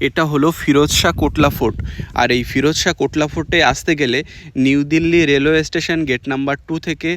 এটা হলো ফিরোজ শাহ কোটলা ফোর্ট। আর এই ফিরোজ শাহ কোটলা ফোর্টে আসতে গেলে new Delhi railway station gate number two থেকে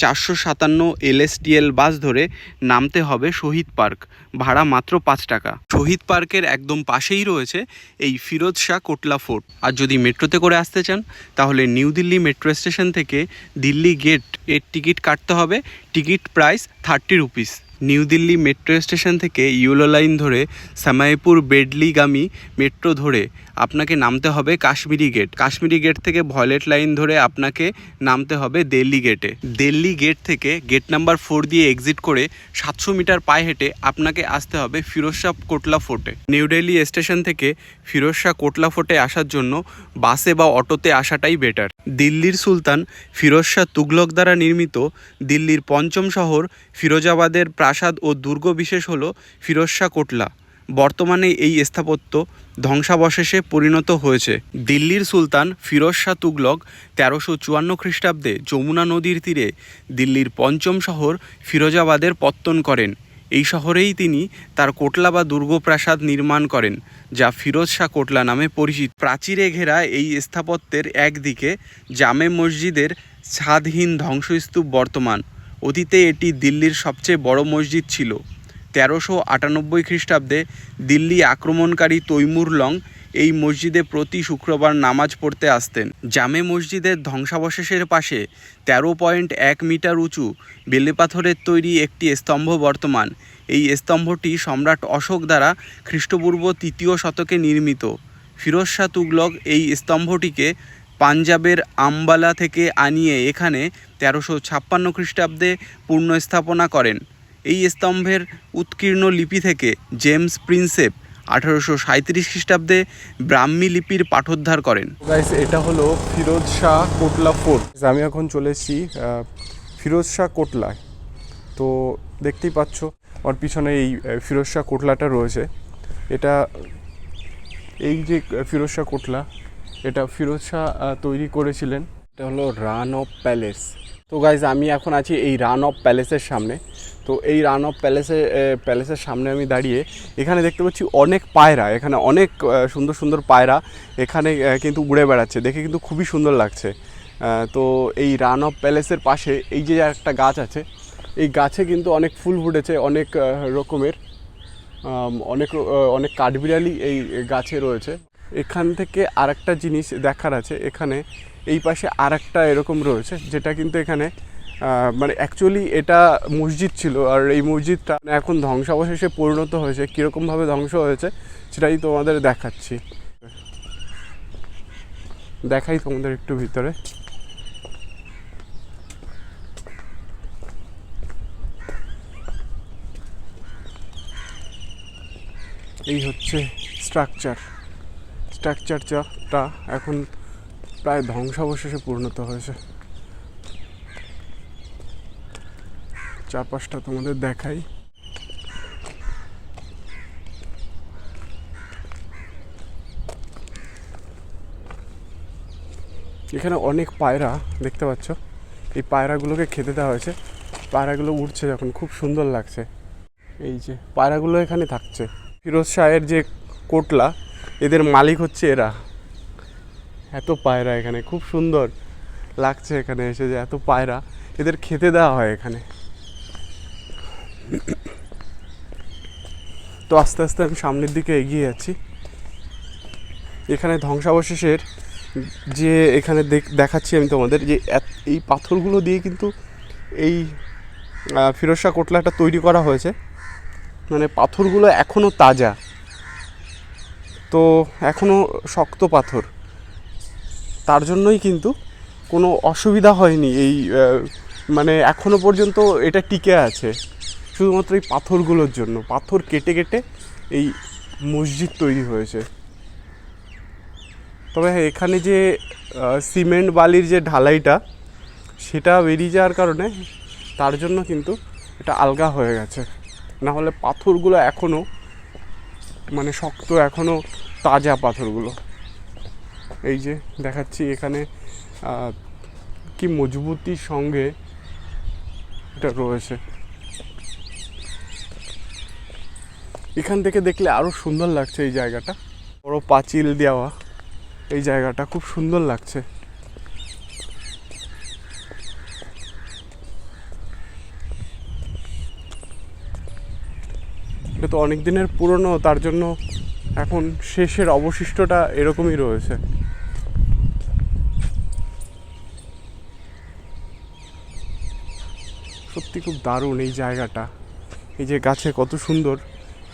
চারশো সাতান্ন এলএসডিএল বাস ধরে নামতে হবে শহীদ পার্ক। ভাড়া মাত্র পাঁচ টাকা। শহীদ পার্কের একদম পাশেই রয়েছে এই ফিরোজ শাহ কোটলা ফোর্ট। আর যদি মেট্রোতে করে আসতে চান, তাহলে নিউ দিল্লি মেট্রো স্টেশন থেকে দিল্লি গেটের টিকিট কাটতে হবে। Ticket price thirty rupees. New Delhi metro station থেকে ইউলো লাইন ধরে সামাইপুর বেডলিগামী মেট্রো ধরে আপনাকে নামতে হবে কাশ্মীরি গেট কাশ্মীরি গেট থেকে ভয়লেট লাইন ধরে আপনাকে নামতে হবে দিল্লি গেটে দিল্লি গেট থেকে গেট নাম্বার ফোর দিয়ে এক্সিট করে সাতশো মিটার পায়ে হেঁটে আপনাকে আসতে হবে ফিরোজ শাহ কোটলা ফোর্টে নিউ দিল্লি স্টেশন থেকে ফিরোজ শাহ কোটলা ফোর্টে আসার জন্য বাসে বা অটোতে আসাটাই বেটার দিল্লির সুলতান ফিরোজ শাহ তুগলক দ্বারা নির্মিত দিল্লির পঞ্চম শহর ফিরোজাবাদের প্রাসাদ ও দুর্গ বিশেষ হল ফিরোজ শাহ কোটলা। বর্তমানে এই স্থাপত্য ধ্বংসাবশেষে পরিণত হয়েছে। দিল্লির সুলতান ফিরোজ শাহ তুগলক তেরোশো চুয়ান্ন খ্রিস্টাব্দে যমুনা নদীর তীরে দিল্লির পঞ্চম শহর ফিরোজাবাদের পত্তন করেন। এই শহরেই তিনি তার কোটলা বা দুর্গ প্রাসাদ নির্মাণ করেন, যা ফিরোজ শাহ কোটলা নামে পরিচিত। প্রাচীরে ঘেরা এই স্থাপত্যের একদিকে জামে মসজিদের ছাদহীন ধ্বংসস্তূপ বর্তমান। অতীতে এটি দিল্লির সবচেয়ে বড় মসজিদ ছিল। তেরোশো আটানব্বই খ্রিস্টাব্দে দিল্লি আক্রমণকারী তৈমুর লং এই মসজিদে প্রতি শুক্রবার নামাজ পড়তে আসতেন। জামে মসজিদের ধ্বংসাবশেষের পাশে তেরো পয়েন্ট এক মিটার উঁচু বেলেপাথরের তৈরি একটি স্তম্ভ বর্তমান। এই স্তম্ভটি সম্রাট অশোক দ্বারা খ্রিস্টপূর্ব তৃতীয় শতকে নির্মিত। ফিরোজ শাহ তুগলক এই স্তম্ভটিকে পাঞ্জাবের আম্বালা থেকে আনিয়ে এখানে তেরোশো ছাপ্পান্ন খ্রিস্টাব্দে পুনঃস্থাপনা করেন। এই স্তম্ভের উৎকীর্ণ লিপি থেকে জেমস প্রিন্সেপ আঠারোশো সাঁত্রিশ খ্রিস্টাব্দে ব্রাহ্মী লিপির পাঠোদ্ধার করেন। এটা হলো ফিরোজ শাহ কোটলা ফোর্ট। আমি এখন চলে এসেছি ফিরোজ শাহ কোটলায়। তো দেখতেই পাচ্ছ আমার পিছনে এই ফিরোজ শাহ কোটলাটা রয়েছে। এটা এই যে ফিরোজ শাহ কোটলা এটা ফিরোজ শাহ তৈরি করেছিলেন। এটা হলো রান অফ প্যালেস। তো গাইজ আমি এখন আছি এই রান অফ প্যালেসের সামনে। তো এই রান অফ প্যালেসে প্যালেসের সামনে আমি দাঁড়িয়ে এখানে দেখতে পাচ্ছি অনেক পায়রা, এখানে অনেক সুন্দর সুন্দর পায়রা এখানে কিন্তু উড়ে বেড়াচ্ছে। দেখে কিন্তু খুবই সুন্দর লাগছে। তো এই রান অফ প্যালেসের পাশে এই যে একটা গাছ আছে, এই গাছে কিন্তু অনেক ফুল ফুটেছে, অনেক রকমের অনেক অনেক কাঠবিড়ালি এই গাছে রয়েছে। এখান থেকে আরেকটা জিনিস দেখার আছে। এখানে এই পাশে আরেকটা এরকম রয়েছে, যেটা কিন্তু এখানে মানে অ্যাকচুয়ালি এটা মসজিদ ছিল, আর এই মসজিদটা এখন ধ্বংসাবশেষে পরিণত হয়েছে। কীরকমভাবে ধ্বংস হয়েছে, সেটাই তোমাদের দেখাচ্ছি। দেখাই তোমাদের একটু ভিতরে। এই হচ্ছে স্ট্রাকচার স্ট্রাকচারটা এখন প্রায় ধ্বংসাবশেষে পরিণত হয়েছে। চারপাশটা তোমাদের দেখাই। এখানে অনেক পায়রা দেখতে পাচ্ছ। এই পায়রাগুলোকে খেতে দেওয়া হয়েছে। পায়রাগুলো উঠছে যখন, খুব সুন্দর লাগছে। এই যে পায়রাগুলো এখানে থাকছে। ফিরোজ শাহের যে কোটলা, এদের মালিক হচ্ছে এরা। এত পায়রা এখানে, খুব সুন্দর লাগছে এখানে এসে যে এত পায়রা, এদের খেতে দেওয়া হয় এখানে। তো আস্তে আস্তে আমি সামনের দিকে এগিয়ে যাচ্ছি। এখানে ধ্বংসাবশেষের যে এখানে দেখ- দেখাচ্ছি আমি তোমাদের যে এই পাথরগুলো দিয়ে কিন্তু এই ফিরোজ কোটলাটা তৈরি করা হয়েছে। মানে পাথরগুলো এখনও তাজা। তো এখনও শক্ত পাথর। তার জন্যই কিন্তু কোনো অসুবিধা হয়নি এই মানে এখনও পর্যন্ত এটা টিকে আছে। শুধুমাত্র এই পাথরগুলোর জন্য। পাথর কেটে কেটে এই মসজিদ তৈরি হয়েছে। তবে হ্যাঁ এখানে যে সিমেন্ট বালির যে ঢালাইটা, সেটা বেরিয়ে যাওয়ার কারণে তার জন্য কিন্তু এটা আলগা হয়ে গেছে। না হলে পাথরগুলো এখনও মানে শক্ত এখনও তাজা পাথরগুলো। এই যে দেখাচ্ছি এখানে কি মজবুতির সঙ্গে এটা রয়েছে। এখান থেকে দেখলে আরও সুন্দর লাগছে এই জায়গাটা। বড় পাঁচিল দেওয়া এই জায়গাটা খুব সুন্দর লাগছে। এটা তো অনেক দিনের পুরনো, তার জন্য এখন শেষের অবশিষ্টটা এরকমই রয়েছে। সত্যি খুব দারুণ এই জায়গাটা। এই যে গাছে কত সুন্দর,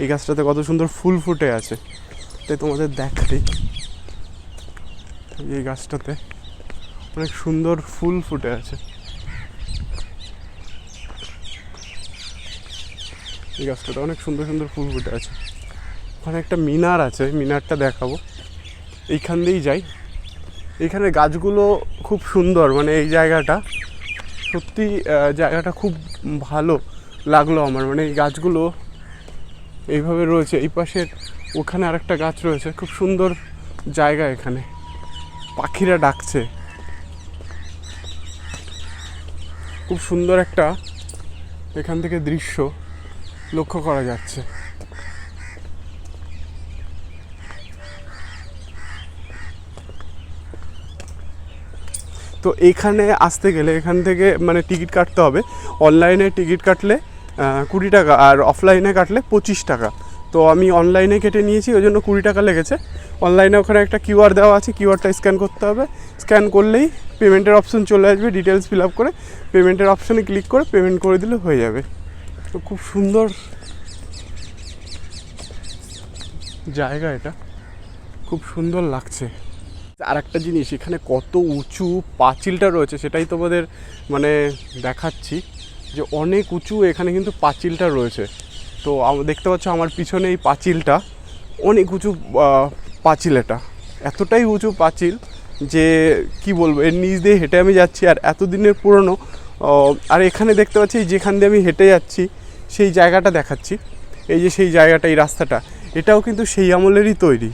এই গাছটাতে কত সুন্দর ফুল ফুটে আছে। তাই তোমাদের দেখাই। এই গাছটাতে অনেক সুন্দর ফুল ফুটে আছে। এই গাছটাতে অনেক সুন্দর সুন্দর ফুল ফুটে আছে। ওখানে একটা মিনার আছে, মিনারটা দেখাবো। এইখান দিয়েই যাই। এইখানে গাছগুলো খুব সুন্দর মানে এই জায়গাটা সত্যি জায়গাটা খুব ভালো লাগল আমার। মানে এই গাছগুলো এইভাবে রয়েছে, এই পাশের ওখানে আরেকটা গাছ রয়েছে, খুব সুন্দর জায়গা এখানে। পাখিরা ডাকছে। খুব সুন্দর একটা এখান থেকে দৃশ্য লক্ষ্য করা যাচ্ছে। তো এখানে আসতে গেলে এখান থেকে মানে টিকিট কাটতে হবে। অনলাইনে টিকিট কাটলে কুড়ি টাকা আর অফলাইনে কাটলে পঁচিশ টাকা। তো আমি অনলাইনে কেটে নিয়েছি, ওই জন্য কুড়ি টাকা লেগেছে। অনলাইনে ওখানে একটা কিউআর দেওয়া আছে কিউআরটা স্ক্যান করতে হবে। স্ক্যান করলেই পেমেন্টের অপশন চলে আসবে ডিটেলস ফিল আপ করে পেমেন্টের অপশনে ক্লিক করে পেমেন্ট করে দিলে হয়ে যাবে। তো খুব সুন্দর জায়গা এটা। খুব সুন্দর লাগছে। আর একটা জিনিস, এখানে কত উঁচু পাঁচিলটা রয়েছে সেটাই তোমাদের মানে দেখাচ্ছি যে অনেক উঁচু এখানে কিন্তু পাঁচিলটা রয়েছে। তো দেখতে পাচ্ছ আমার পিছনে এই পাঁচিলটা, অনেক উঁচু পাঁচিল এটা। এতটাই উঁচু পাঁচিল যে কি বলব, এর নিচ দিয়ে হেঁটে আমি যাচ্ছি আর এতদিনের পুরনো আর এখানে দেখতে পাচ্ছি যেখান দিয়ে আমি হেঁটে যাচ্ছি, সেই জায়গাটা দেখাচ্ছি। এই যে সেই জায়গাটা, এই রাস্তাটা, এটাও কিন্তু সেই আমলেরই তৈরি।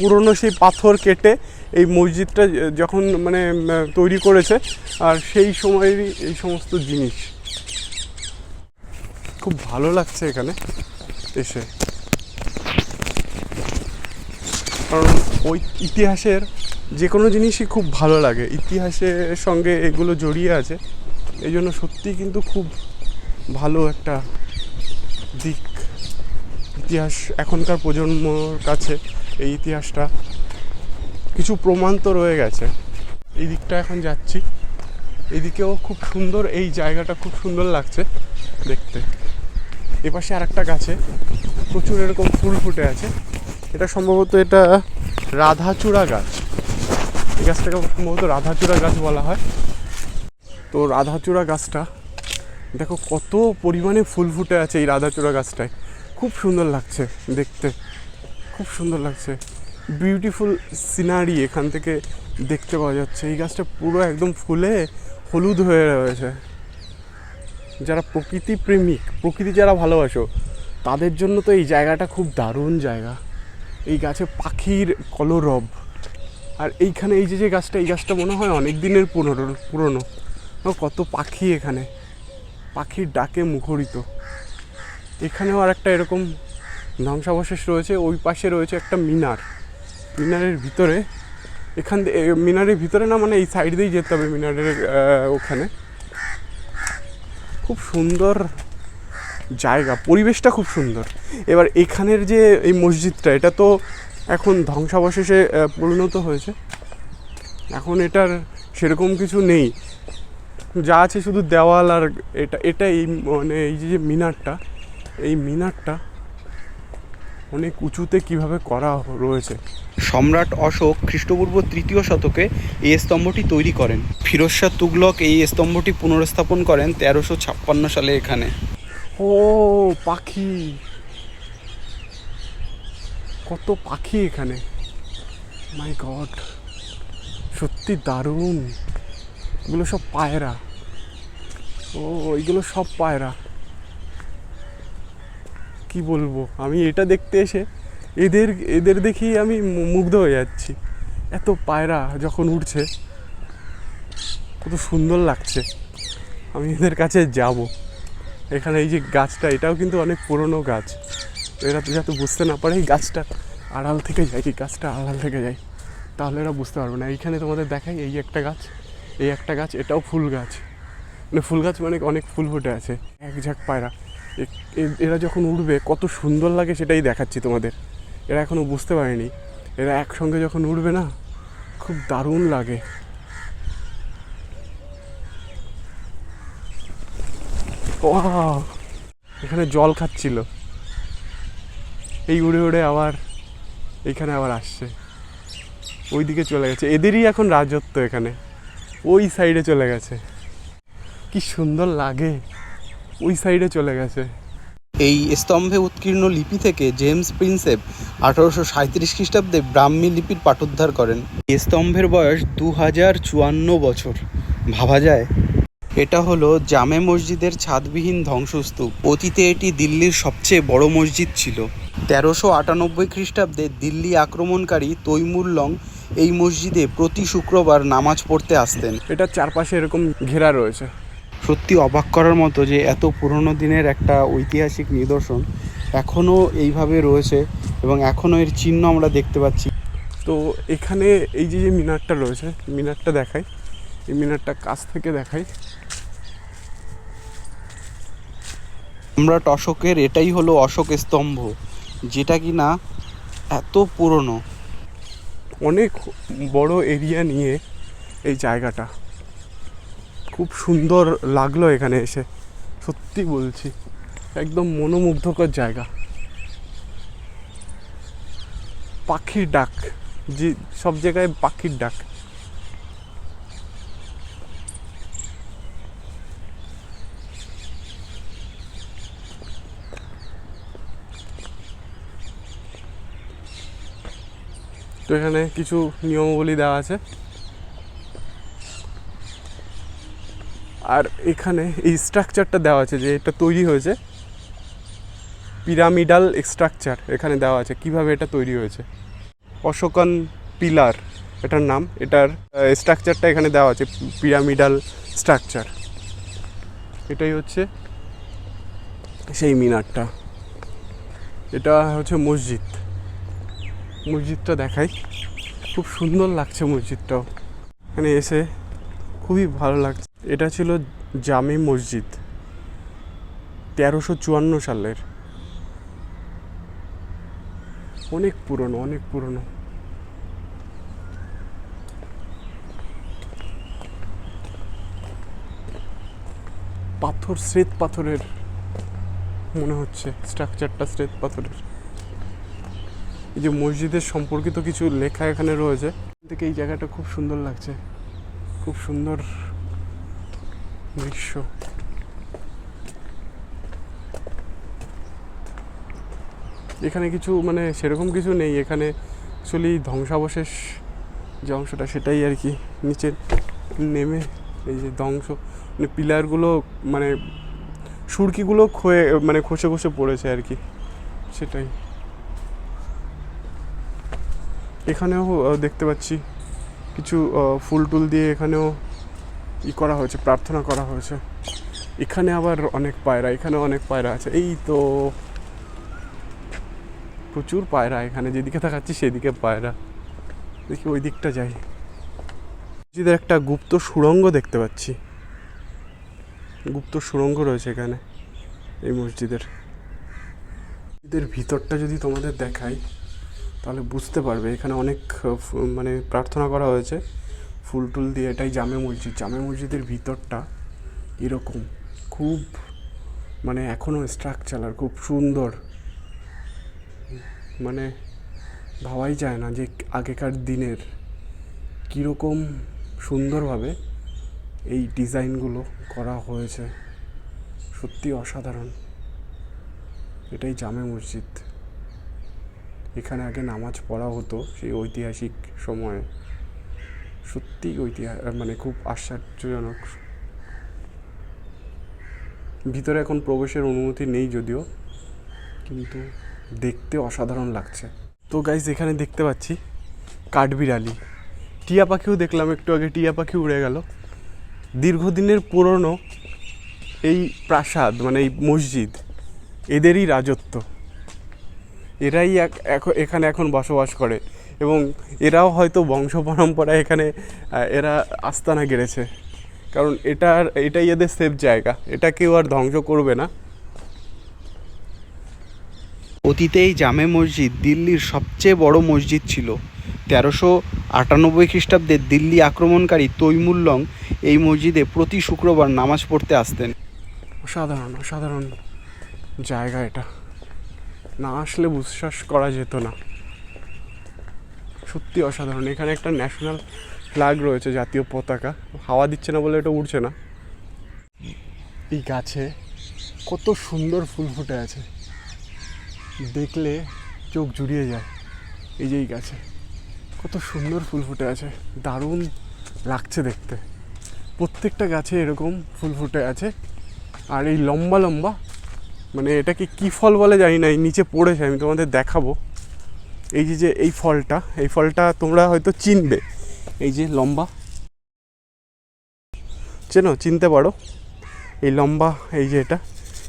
পুরনো সেই পাথর কেটে এই মসজিদটা যখন মানে তৈরি করেছে, আর সেই সময়েরই এই সমস্ত জিনিস। খুব ভালো লাগছে এখানে এসে। কারণ ওই ইতিহাসের যে কোনো জিনিসই খুব ভালো লাগে। ইতিহাসের সঙ্গে এগুলো জড়িয়ে আছে। এই জন্য সত্যিই কিন্তু খুব ভালো একটা দিক। ইতিহাস এখনকার প্রজন্মর কাছে এই ইতিহাসটা কিছু প্রমাণ তো রয়ে গেছে। এই দিকটা এখন যাচ্ছি। এদিকেও খুব সুন্দর, এই জায়গাটা খুব সুন্দর লাগছে দেখতে। এপাশে আর একটা গাছে প্রচুর এরকম ফুল ফুটে আছে। এটা সম্ভবত এটা রাধাচূড়া গাছ। এই গাছটাকে সম্ভবত রাধাচূড়া গাছ বলা হয়। তো রাধাচূড়া গাছটা, দেখো কত পরিমাণে ফুল ফুটে আছে এই রাধাচূড়া গাছটায়। খুব সুন্দর লাগছে দেখতে। খুব সুন্দর লাগছে। বিউটিফুল সিনারি এখান থেকে দেখতে পাওয়া যাচ্ছে। এই গাছটা পুরো একদম ফুলে হলুদ হয়ে রয়েছে। যারা প্রকৃতি প্রেমিক, প্রকৃতি যারা ভালোবাসো, তাদের জন্য তো এই জায়গাটা খুব দারুণ জায়গা। এই গাছে পাখির কলরব। আর এইখানে এই যে যে গাছটা, এই গাছটা মনে হয় অনেক দিনের পুরনো। পুরনো কত পাখি এখানে। পাখির ডাকে মুখরিত। এখানেও আর একটা এরকম ধ্বংসাবশেষ রয়েছে, ওই পাশে রয়েছে একটা মিনার। মিনারের ভিতরে, এখান মিনারের ভিতরে না মানে এই সাইড দিয়েই যেতে হবে মিনারের ওখানে। খুব সুন্দর জায়গা, পরিবেশটা খুব সুন্দর। এবার এখানের যে এই মসজিদটা, এটা তো এখন ধ্বংসাবশেষে পরিণত হয়েছে। এখন এটার সেরকম কিছু নেই। যা আছে শুধু দেওয়াল আর এটা এটা এই মানে এই যে মিনারটা, এই মিনারটা অনেক উঁচুতে কীভাবে করা রয়েছে? সম্রাট অশোক খ্রিস্টপূর্ব তৃতীয় শতকে এই স্তম্ভটি তৈরি করেন। ফিরোজ শাহ তুগলক এই স্তম্ভটি পুনরস্থাপন করেন তেরোশো ছাপ্পান্ন সালে এখানে। ও পাখি। কত পাখি এখানে। মাই গড সত্যি দারুণ। এগুলো সব পায়রা। ও এইগুলো সব পায়রা। কি বলব? আমি এটা দেখতে এসে এদের এদের দেখেই আমি মুগ্ধ হয়ে যাচ্ছি। এত পায়রা যখন উঠছে, কত সুন্দর লাগছে। আমি এদের কাছে যাব। এখানে এই যে গাছটা, এটাও কিন্তু অনেক পুরনো গাছ। এরা তো যাতে বুঝতে না পারে, এই গাছটা আড়াল থেকে যায়, এই গাছটা আড়াল থেকে যায়। তাহলে এরা বুঝতে পারবে না। এইখানে তোমাদের দেখাই, এই একটা গাছ, এই একটা গাছ, এটাও ফুল গাছ। মানে ফুল গাছ মানে অনেক ফুল ফুটে আছে। এক ঝাঁক পায়রা। এরা যখন উঠবে কত সুন্দর লাগে সেটাই দেখাচ্ছি তোমাদের। এরা এখনও বুঝতে পারেনি। এরা একসঙ্গে যখন উঠবে না, খুব দারুণ লাগে। Wow! এখানে জল খাচ্ছিল। এই উড়ে উড়ে আবার, এখানে আবার আসছে। ওইদিকে চলে গেছে। এদেরই এখন রাজত্ব এখানে। ওই সাইডে চলে গেছে। কি সুন্দর লাগে। ওই সাইডে চলে গেছে। এই স্তম্ভে উৎকীর্ণ লিপি থেকে জেমস প্রিন্সেপ আঠারোশো সাঁত্রিশ খ্রিস্টাব্দে ব্রাহ্মী লিপির পাঠোদ্ধার করেন। এই স্তম্ভের বয়স দু হাজার চুয়ান্ন বছর। ভাবা যায়। এটা হলো জামে মসজিদের ছাদবিহীন ধ্বংসস্তূপ। অতীতে এটি দিল্লির সবচেয়ে বড় মসজিদ ছিল। তেরোশো আটানব্বই খ্রিস্টাব্দে দিল্লি আক্রমণকারী তৈমুরলং এই মসজিদে প্রতি শুক্রবার নামাজ পড়তে আসতেন। এটার চারপাশে এরকম ঘেরা রয়েছে। সত্যি অবাক করার মতো যে এত পুরনো দিনের একটা ঐতিহাসিক নিদর্শন এখনও এইভাবে রয়েছে এবং এখনও এর চিহ্ন আমরা দেখতে পাচ্ছি। তো এখানে এই যে যে মিনারটা রয়েছে মিনারটা দেখাই। এই মিনারটা কাছ থেকে দেখাই। সম্রাট অশোকের এটাই হলো অশোক স্তম্ভ যেটা কি না এত পুরনো। অনেক বড় এরিয়া নিয়ে এই জায়গাটা। খুব সুন্দর লাগল এখানে এসে। সত্যি বলছি, একদম মনোমুগ্ধকর জায়গা। পাখির ডাক যে সব জায়গায় পাখির ডাক। তো এখানে কিছু নিয়মাবলী দেওয়া আছে। আর এখানে এই স্ট্রাকচারটা দেওয়া আছে যে এটা তৈরি হয়েছে। পিরামিডাল স্ট্রাকচার এখানে দেওয়া আছে, কীভাবে এটা তৈরি হয়েছে। অশোকান পিলার এটার নাম, এটার স্ট্রাকচারটা এখানে দেওয়া আছে পিরামিডাল স্ট্রাকচার এটাই হচ্ছে সেই মিনারটা। এটা হচ্ছে মসজিদ। মসজিদটা দেখাই। খুব সুন্দর লাগছে মসজিদটাও। এখানে এসে খুবই ভালো লাগছে। এটা ছিল জামি মসজিদ, তেরোশো চুয়ান্ন সালের। অনেক পুরনো অনেক পুরনো। পাথর, শ্বেত পাথরের, মনে হচ্ছে স্ট্রাকচারটা শ্বেত পাথরের। এই যে মসজিদের সম্পর্কিত কিছু লেখা এখানে রয়েছে থেকে এই জায়গাটা খুব সুন্দর লাগছে। খুব সুন্দর দৃশ্য এখানে কিছু মানে সেরকম কিছু নেই। এখানে অ্যাকচুয়ালি ধ্বংসাবশেষ যে অংশটা সেটাই আর কি। নিচে নেমে এই যে ধ্বংস মানে পিলারগুলো মানে সুরকিগুলো ক্ষয়ে মানে খসে খসে পড়েছে আর কি। সেটাই। এখানেও দেখতে পাচ্ছি কিছু ফুল টুল দিয়ে এখানেও ই করা হয়েছে, প্রার্থনা করা হয়েছে। এখানে আবার অনেক পায়রা এখানে অনেক পায়রা আছে। এই তো প্রচুর পায়রা এখানে, যেদিকে তাকাচ্ছি সেদিকে পায়রা। দেখি ওই দিকটা যাই। মসজিদের একটা গুপ্ত সুড়ঙ্গ দেখতে পাচ্ছি। গুপ্ত সুড়ঙ্গ রয়েছে এখানে, এই মসজিদের। মসজিদের ভিতরটা যদি তোমাদের দেখাই, তাহলে বুঝতে পারবে, এখানে অনেক মানে প্রার্থনা করা হয়েছে। ফুল টুল দিয়ে এটাই জামে মসজিদ। জামে মসজিদের ভিতরটা এরকম খুব মানে এখনও স্ট্রাকচার আর খুব সুন্দর। মানে ভাবাই যায় না যে আগেকার দিনের কীরকম সুন্দরভাবে এই ডিজাইনগুলো করা হয়েছে। সত্যি অসাধারণ। এটাই জামে মসজিদ। এখানে আগে নামাজ পড়া হতো সেই ঐতিহাসিক সময়ে। সত্যি ঐতিহাস মানে খুব আশ্চর্যজনক। ভিতরে এখন প্রবেশের অনুমতি নেই যদিও, কিন্তু দেখতে অসাধারণ লাগছে। তো গাইজ এখানে দেখতে পাচ্ছি কাঠবিড়ালি টিয়া পাখিও দেখলাম একটু আগে, টিয়া পাখি উড়ে গেল। দীর্ঘদিনের পুরনো এই প্রাসাদ মানে এই মসজিদ, এদেরই রাজত্ব। এরাই এক- এখানে এখন বসবাস করে। এবং এরাও হয়তো বংশ পরম্পরায় এখানে এরা আস্তানা গেড়েছে। কারণ এটার এটাই এদের সেফ জায়গা। এটা কেউ আর ধ্বংস করবে না। অতীতে এই জামে মসজিদ দিল্লির সবচেয়ে বড় মসজিদ ছিল। তেরোশো আটানব্বই খ্রিস্টাব্দে দিল্লি আক্রমণকারী তৈমুল্লং এই মসজিদে প্রতি শুক্রবার নামাজ পড়তে আসতেন। অসাধারণ অসাধারণ জায়গা এটা। না আসলে বিশ্বাস করা যেত না। সত্যি অসাধারণ। এখানে একটা ন্যাশনাল ফ্ল্যাগ রয়েছে, জাতীয় পতাকা। হাওয়া দিচ্ছে না বলে এটা উড়ছে না। এই গাছে কত সুন্দর ফুল ফুটে আছে। দেখলে চোখ জুড়িয়ে যায় এই যে এই গাছে। কত সুন্দর ফুল ফুটে আছে। দারুণ লাগছে দেখতে। প্রত্যেকটা গাছে এরকম ফুল ফুটে আছে। আর এই লম্বা লম্বা মানে এটাকে কি ফল বলে জানি না, এই নিচে পড়েছে, আমি তোমাদের দেখাবো। এই যে যে এই ফলটা এই ফলটা তোমরা হয়তো চিনবে। এই যে লম্বা। চেনো? চিনতে পারো? এই লম্বা, এই যে এটা।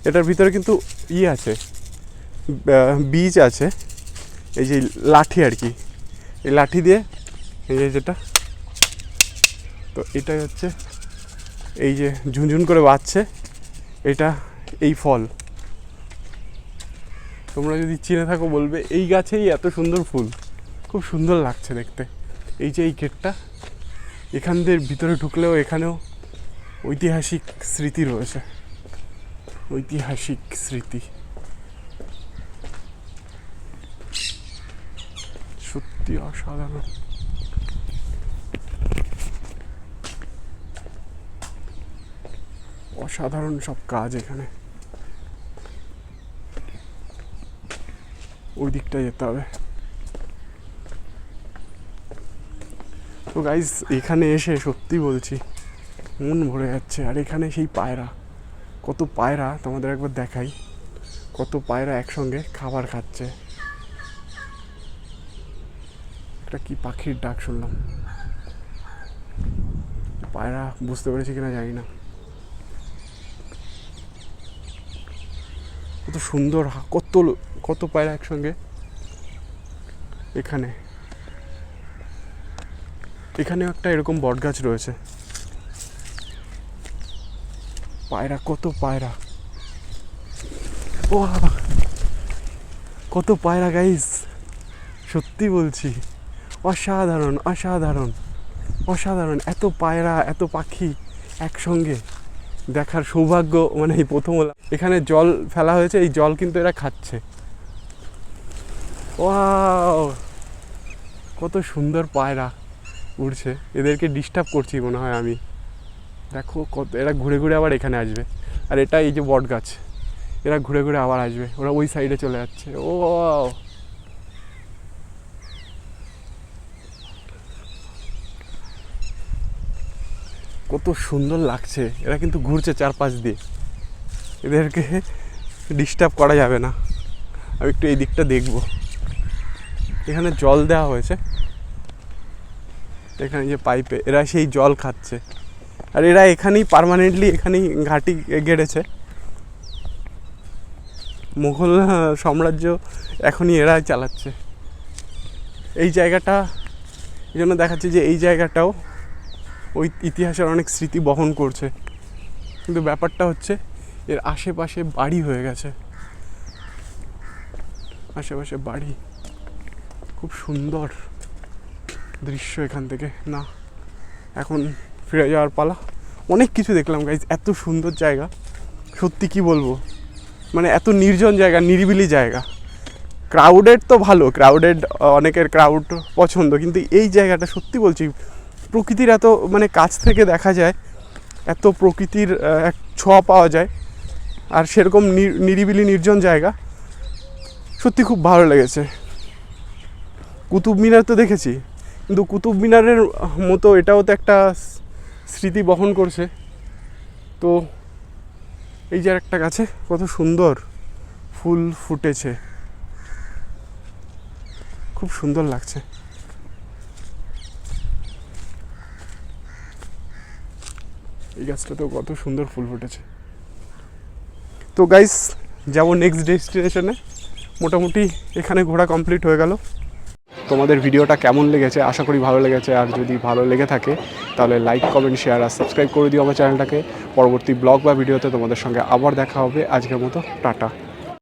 এটার ভিতরে কিন্তু ই আছে বীজ আছে। এই যে লাঠি আর কি। এই লাঠি দিয়ে, এই যে যেটা। তো এটাই হচ্ছে, এই যে ঝুনঝুন করে বাঁচছে। এটা এই ফল। তোমরা যদি চিনে থাকো বলবে, এই গাছেই এত সুন্দর ফুল। খুব সুন্দর লাগছে দেখতে। এই যে এই গেটটা এখান দিয়ে ভিতরে ঢুকলেও এখানেও ঐতিহাসিক স্মৃতি রয়েছে। ঐতিহাসিক স্মৃতি। সত্যি অসাধারণ। অসাধারণ সব কাজ এখানে। ওই দিকটা যেতে হবে। তো গাইজ এখানে এসে সত্যি বলছি, মন ভরে যাচ্ছে। আর এখানে সেই পায়রা, কত পায়রা তোমাদের একবার দেখাই। কত পায়রা একসঙ্গে খাবার খাচ্ছে। একটা কি পাখির ডাক শুনলাম। পায়রা বুঝতে পেরেছি কিনা জানি না। কত সুন্দর, কত কত পায়রা একসঙ্গে? এখানে। এখানেও একটা এরকম বট গাছ রয়েছে। পায়রা, কত পায়রা। ও কত পায়রা গাইস সত্যি বলছি। অসাধারণ অসাধারণ অসাধারণ। এত পায়রা, এত পাখি একসঙ্গে দেখার সৌভাগ্য মানে এই প্রথম এখানে জল ফেলা হয়েছে, এই জল কিন্তু এরা খাচ্ছে। ওয়াও, কত সুন্দর পায়রা উড়ছে। এদেরকে ডিস্টার্ব করছি মনে হয় আমি। দেখো কত, এরা ঘুরে ঘুরে আবার এখানে আসবে। আর এটা এই যে বট গাছ এরা ঘুরে ঘুরে আবার আসবে। ওরা ওই সাইডে চলে যাচ্ছে। ও কত সুন্দর লাগছে। এরা কিন্তু ঘুরছে চারপাশ দিয়ে। এদেরকে ডিস্টার্ব করা যাবে না। আমি একটু এই দিকটা দেখব। এখানে জল দেওয়া হয়েছে। এখানে যে পাইপে, এরা সেই জল খাচ্ছে। আর এরা এখানেই পার্মানেন্টলি এখানেই ঘাঁটি গেড়েছে। মুঘল সাম্রাজ্য এখনই এরাই চালাচ্ছে। এই জায়গাটা, এই জন্য দেখাচ্ছে যে এই জায়গাটাও ওই ইতিহাসের অনেক স্মৃতি বহন করছে। কিন্তু ব্যাপারটা হচ্ছে, এর আশেপাশে বাড়ি হয়ে গেছে। আশেপাশে বাড়ি। খুব সুন্দর দৃশ্য এখান থেকে। না, এখন ফিরে যাওয়ার পালা। অনেক কিছু দেখলাম গাইজ এত সুন্দর জায়গা। সত্যি কি বলব? মানে এত নির্জন জায়গা, নিরিবিলি জায়গা। ক্রাউডেড তো ভালো ক্রাউডেড অনেকের ক্রাউড পছন্দ, কিন্তু এই জায়গাটা সত্যি বলছি, প্রকৃতির এত মানে কাছ থেকে দেখা যায়, এত প্রকৃতির এক ছোঁয়া পাওয়া যায়, আর সেরকম নিরিবিলি, নির্জন জায়গা। সত্যি খুব ভালো লেগেছে। কুতুব মিনার তো দেখেছি, কিন্তু কুতুব মিনারের মতো এটাও তো একটা স্মৃতি বহন করছে। তো এই যে একটা গাছে কত সুন্দর ফুল ফুটেছে। খুব সুন্দর লাগছে। এই গাছটাতেও কত সুন্দর ফুল ফুটেছে। তো গাইস যাব নেক্সট ডেস্টিনেশনে মোটামুটি এখানে ঘোরা কমপ্লিট হয়ে গেল। তোমাদের ভিডিওটা কেমন লেগেছে? আশা করি ভালো লেগেছে। আর যদি ভালো লেগে থাকে, তাহলে লাইক কমেন্ট শেয়ার আর সাবস্ক্রাইব করে দিও আমার চ্যানেলটাকে। পরবর্তী ব্লগ বা ভিডিওতে তোমাদের সঙ্গে আবার দেখা হবে। আজকের মতো, টাটা।